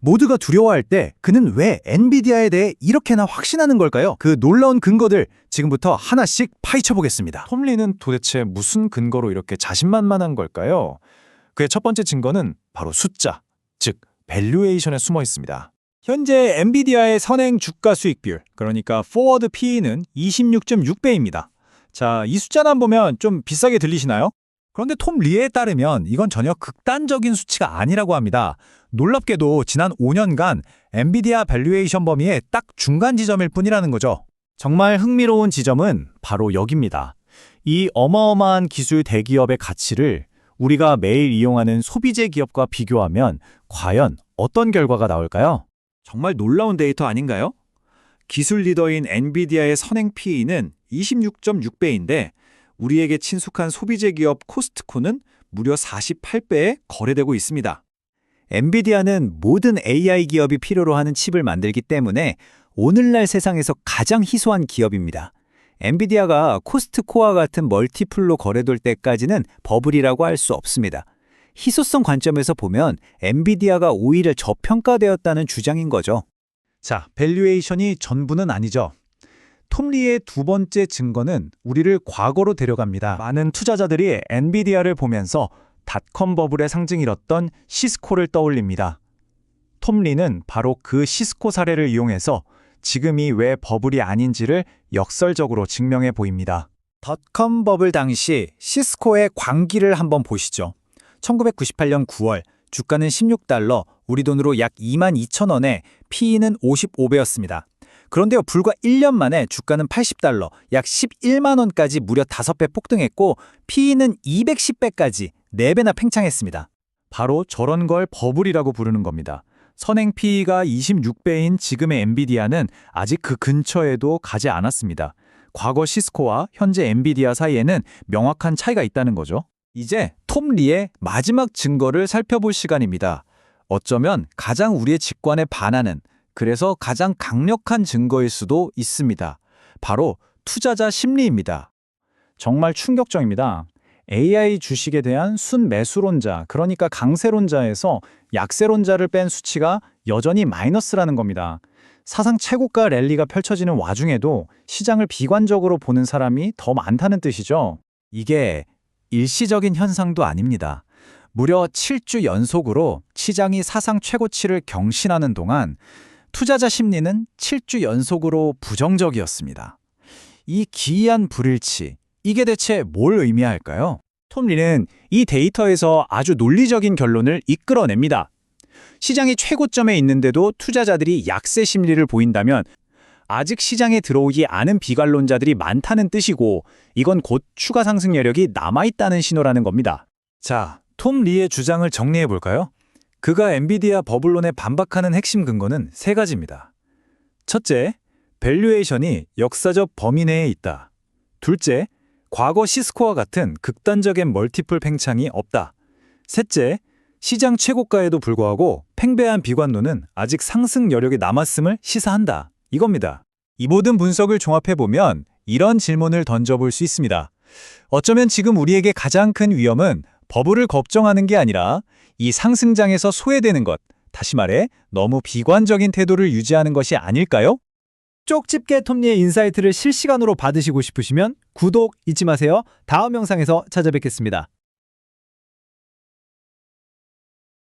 모두가 두려워할 때 그는 왜 엔비디아에 대해 이렇게나 확신하는 걸까요? 그 놀라운 근거들 지금부터 하나씩 파헤쳐 보겠습니다. 톰리는 도대체 무슨 근거로 이렇게 자신만만한 걸까요? 그의 첫 번째 증거는 바로 숫자, 즉 밸류에이션에 숨어 있습니다. 현재 엔비디아의 선행 주가 수익 비율, 그러니까 포워드 PE는 26.6배입니다. 자, 이 숫자만 보면 좀 비싸게 들리시나요? 그런데 톰 리에 따르면 이건 전혀 극단적인 수치가 아니라고 합니다. 놀랍게도 지난 5년간 엔비디아 밸류에이션 범위의 딱 중간 지점일 뿐이라는 거죠. 정말 흥미로운 지점은 바로 여기입니다. 이 어마어마한 기술 대기업의 가치를 우리가 매일 이용하는 소비재 기업과 비교하면 과연 어떤 결과가 나올까요? 정말 놀라운 데이터 아닌가요? 기술 리더인 엔비디아의 선행 PE는 26.6배인데 우리에게 친숙한 소비재 기업 코스트코는 무려 48배에 거래되고 있습니다. 엔비디아는 모든 AI 기업이 필요로 하는 칩을 만들기 때문에 오늘날 세상에서 가장 희소한 기업입니다. 엔비디아가 코스트코와 같은 멀티플로 거래될 때까지는 버블이라고 할 수 없습니다. 희소성 관점에서 보면 엔비디아가 오히려 저평가되었다는 주장인 거죠. 자, 밸류에이션이 전부는 아니죠. 톰리의 두 번째 증거는 우리를 과거로 데려갑니다. 많은 투자자들이 엔비디아를 보면서 닷컴 버블의 상징이었던 시스코를 떠올립니다. 톰리는 바로 그 시스코 사례를 이용해서 지금이 왜 버블이 아닌지를 역설적으로 증명해 보입니다. 닷컴 버블 당시 시스코의 광기를 한번 보시죠. 1998년 9월 주가는 16달러, 우리 돈으로 약 2만 2천 원에 PE는 55배였습니다. 그런데요, 불과 1년 만에 주가는 80달러, 약 11만 원까지 무려 5배 폭등했고 PE는 210배까지 4배나 팽창했습니다. 바로 저런 걸 버블이라고 부르는 겁니다. 선행 PE가 26배인 지금의 엔비디아는 아직 그 근처에도 가지 않았습니다. 과거 시스코와 현재 엔비디아 사이에는 명확한 차이가 있다는 거죠. 이제 톰 리의 마지막 증거를 살펴볼 시간입니다. 어쩌면 가장 우리의 직관에 반하는 그래서 가장 강력한 증거일 수도 있습니다. 바로 투자자 심리입니다. 정말 충격적입니다. AI 주식에 대한 순매수론자, 그러니까 강세론자에서 약세론자를 뺀 수치가 여전히 마이너스라는 겁니다. 사상 최고가 랠리가 펼쳐지는 와중에도 시장을 비관적으로 보는 사람이 더 많다는 뜻이죠. 이게 일시적인 현상도 아닙니다. 무려 7주 연속으로 시장이 사상 최고치를 경신하는 동안 투자자 심리는 7주 연속으로 부정적이었습니다. 이 기이한 불일치, 이게 대체 뭘 의미할까요? 톰 리는 이 데이터에서 아주 논리적인 결론을 이끌어냅니다. 시장이 최고점에 있는데도 투자자들이 약세 심리를 보인다면 아직 시장에 들어오지 않은 비관론자들이 많다는 뜻이고 이건 곧 추가 상승 여력이 남아있다는 신호라는 겁니다. 자, 톰 리의 주장을 정리해 볼까요? 그가 엔비디아 버블론에 반박하는 핵심 근거는 세 가지입니다. 첫째, 밸류에이션이 역사적 범위 내에 있다. 둘째, 과거 시스코와 같은 극단적인 멀티플 팽창이 없다. 셋째, 시장 최고가에도 불구하고 팽배한 비관론은 아직 상승 여력이 남았음을 시사한다. 이겁니다. 이 모든 분석을 종합해보면 이런 질문을 던져볼 수 있습니다. 어쩌면 지금 우리에게 가장 큰 위험은 버블을 걱정하는 게 아니라 이 상승장에서 소외되는 것, 다시 말해 너무 비관적인 태도를 유지하는 것이 아닐까요? 쪽집게 톱니의 인사이트를 실시간으로 받으시고 싶으시면 구독 잊지 마세요. 다음 영상에서 찾아뵙겠습니다.